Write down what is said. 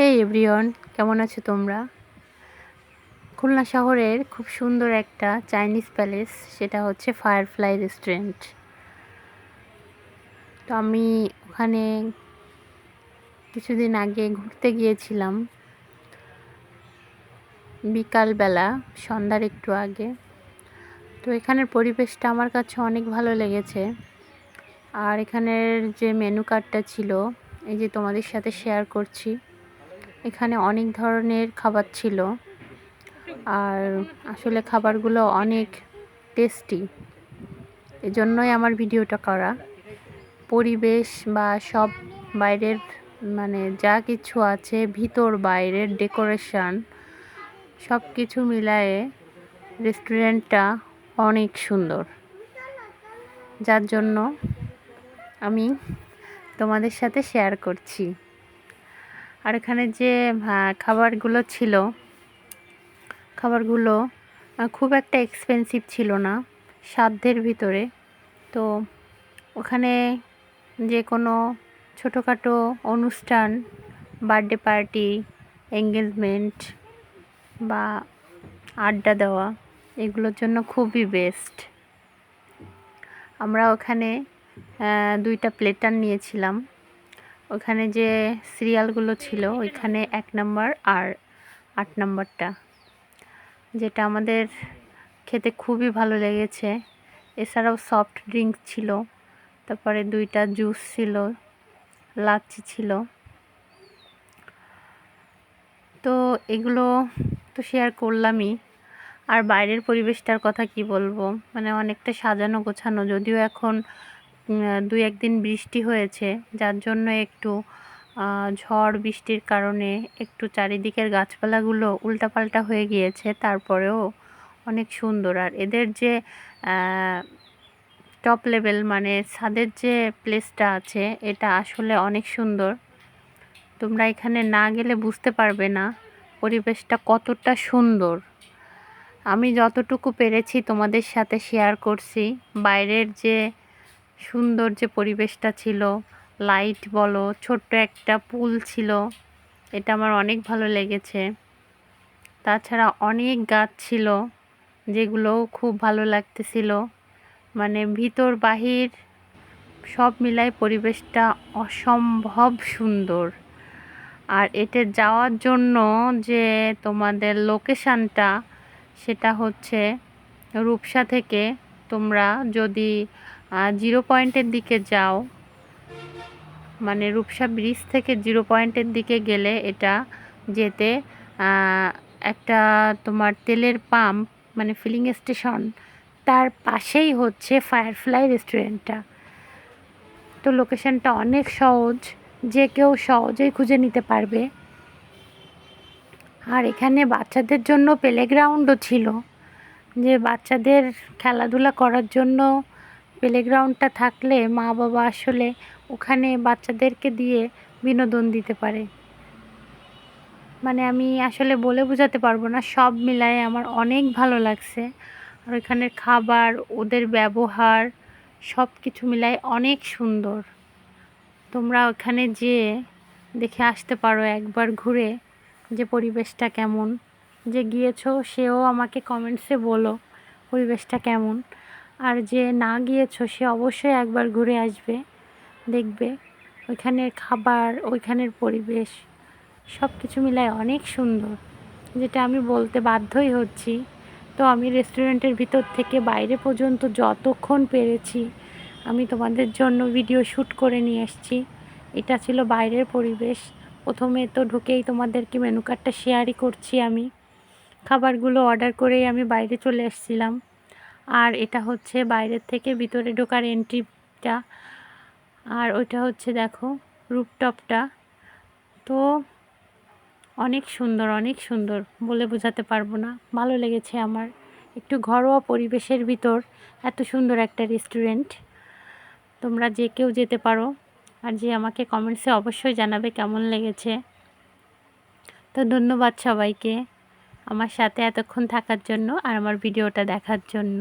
হে everyone কেমন আছো তোমরা? খুলনা শহরের খুব সুন্দর একটা চাইনিজ প্যালেস সেটা হচ্ছে ফায়ারফ্লাই রেস্টুরেন্ট তো আমি ওখানে কিছুদিন আগে ঘুরতে গিয়েছিলাম। বিকালবেলা, সন্ধ্যার একটু আগে। তো এখানের পরিবেশটা আমার কাছে অনেক ভালো লেগেছে। আর এখানের যে মেনু কার্ডটা ছিল, এই যে তোমাদের সাথে শেয়ার করছি এখানে অনেক ধরনের খাবার ছিল। আর আসলে খাবারগুলো অনেক টেস্টি এজন্যই আমার ভিডিওটা করা। পরিবেশ বা সব বাইরের মানে যা কিছু আছে, ভিতর বাইরের ডেকোরেশন সব কিছু মিলায়ে রেস্টুরেন্টটা অনেক সুন্দর। যার জন্য আমি তোমাদের সাথে শেয়ার করছি। আর এখানে যে খাবারগুলো ছিল, খাবারগুলো খুব একটা এক্সপেন্সিভ ছিল না, সাধ্যের ভিতরে। তো ওখানে যে কোনো ছোটোখাটো অনুষ্ঠান বার্থডে পার্টি এঙ্গেজমেন্ট বা আড্ডা দেওয়া, এগুলোর জন্য খুবই বেস্ট আমরা ওখানে দুইটা প্লেটার নিয়েছিলাম। ওখানে যে সিরিয়ালগুলো ছিল, ওইখানে এক নম্বর আর আট নম্বরটা, যেটা আমাদের খেতে খুবই ভালো লেগেছে। এছাড়াও সফট ড্রিঙ্কস ছিল, তারপরে দুইটা জুস ছিল, লাচ্ছি ছিল। তো এগুলো তো শেয়ার করলামই। আর বাইরের পরিবেশটার কথা কি বলব? মানে অনেকটা সাজানো গোছানো, যদিও এখন দুই একদিন বৃষ্টি হয়েছে, যার জন্য একটু ঝড় বৃষ্টির কারণে একটু চারিদিকের গাছপালাগুলো উল্টাপাল্টা হয়ে গিয়েছে, তারপরেও অনেক সুন্দর। আর এদের যে টপ লেভেল মানে ছাদের যে প্লেসটা আছে, এটা আসলে অনেক সুন্দর। তোমরা এখানে না গেলে বুঝতে পারবে না পরিবেশটা কতটা সুন্দর। আমি যতটুকু পেরেছি তোমাদের সাথে শেয়ার করছি। বাইরের যে সুন্দর যে পরিবেশটা ছিল লাইট বলো, ছোট্ট একটা পুল ছিল, এটা আমার অনেক ভালো লেগেছে। তাছাড়া অনেক গাছ ছিল যেগুলোও খুব ভালো লাগতেছিল। মানে ভিতর বাহির সব মিলাই পরিবেশটা অসম্ভব সুন্দর। আর এতে যাওয়ার জন্য যে তোমাদের লোকেশানটা সেটা হচ্ছে রূপসা থেকে তোমরা যদি জিরো পয়েন্টের দিকে যাও মানে রূপসা ব্রিজ থেকে জিরো পয়েন্টের দিকে গেলে এটা যেতে একটা তোমার তেলের পাম্প মানে ফিলিং স্টেশন তার পাশেই হচ্ছে ফায়ারফ্লাই রেস্টুরেন্টটা তো লোকেশনটা অনেক সহজ, যে কেউ সহজেই খুঁজে নিতে পারবে। আর এখানে বাচ্চাদের জন্য প্লেগ্রাউন্ডও ছিল, যে বাচ্চাদের খেলাধুলা করার জন্য প্লেগ্রাউন্ডটা থাকলে মা বাবা আসলে ওখানে বাচ্চাদেরকে দিয়ে বিনোদন দিতে পারে। মানে আমি আসলে বলে বোঝাতে পারব না, সব মিলায়ে আমার অনেক ভালো লাগছে। আর ওইখানের খাবার, ওদের ব্যবহার সব কিছু মিলায় অনেক সুন্দর। তোমরা ওখানে যেয়ে দেখে আসতে পারো একবার ঘুরে যে পরিবেশটা কেমন। যে গিয়েছো সেও আমাকে কমেন্টসে বলো পরিবেশটা কেমন। আর যে না গিয়েছো সে অবশ্যই একবার ঘুরে আসবে, দেখবে। ওইখানের খাবার, ওইখানের পরিবেশ সব কিছু মিলায় অনেক সুন্দর। যেটা আমি বলতে বাধ্যই হচ্ছি। তো আমি রেস্টুরেন্টের ভিতর থেকে বাইরে পর্যন্ত যতক্ষণ পেরেছি, আমি তোমাদের জন্য ভিডিও শ্যুট করে নিয়ে এসেছি। এটা ছিল বাইরের পরিবেশ। প্রথমে তো ঢুকেই তোমাদেরকে মেনু কার্ডটা শেয়ারই করছি আমি। খাবারগুলো অর্ডার করেই আমি বাইরে চলে এসেছিলাম। আর এটা হচ্ছে বাইরের থেকে ভিতরে ঢোকার এন্ট্রিটা আর ওইটা হচ্ছে দেখো রুপটপটা তো অনেক সুন্দর অনেক সুন্দর বলে বোঝাতে পারব না। ভালো লেগেছে আমার। একটু ঘরোয়া পরিবেশের ভিতর এত সুন্দর একটা রেস্টুরেন্ট তোমরা যে কেউ যেতে পারো আর যে আমাকে কমেন্টসে অবশ্যই জানাবে কেমন লেগেছে। তো ধন্যবাদ সবাইকে। আমার সাথে এতক্ষণ থাকার জন্য আর আমার ভিডিওটা দেখার জন্য।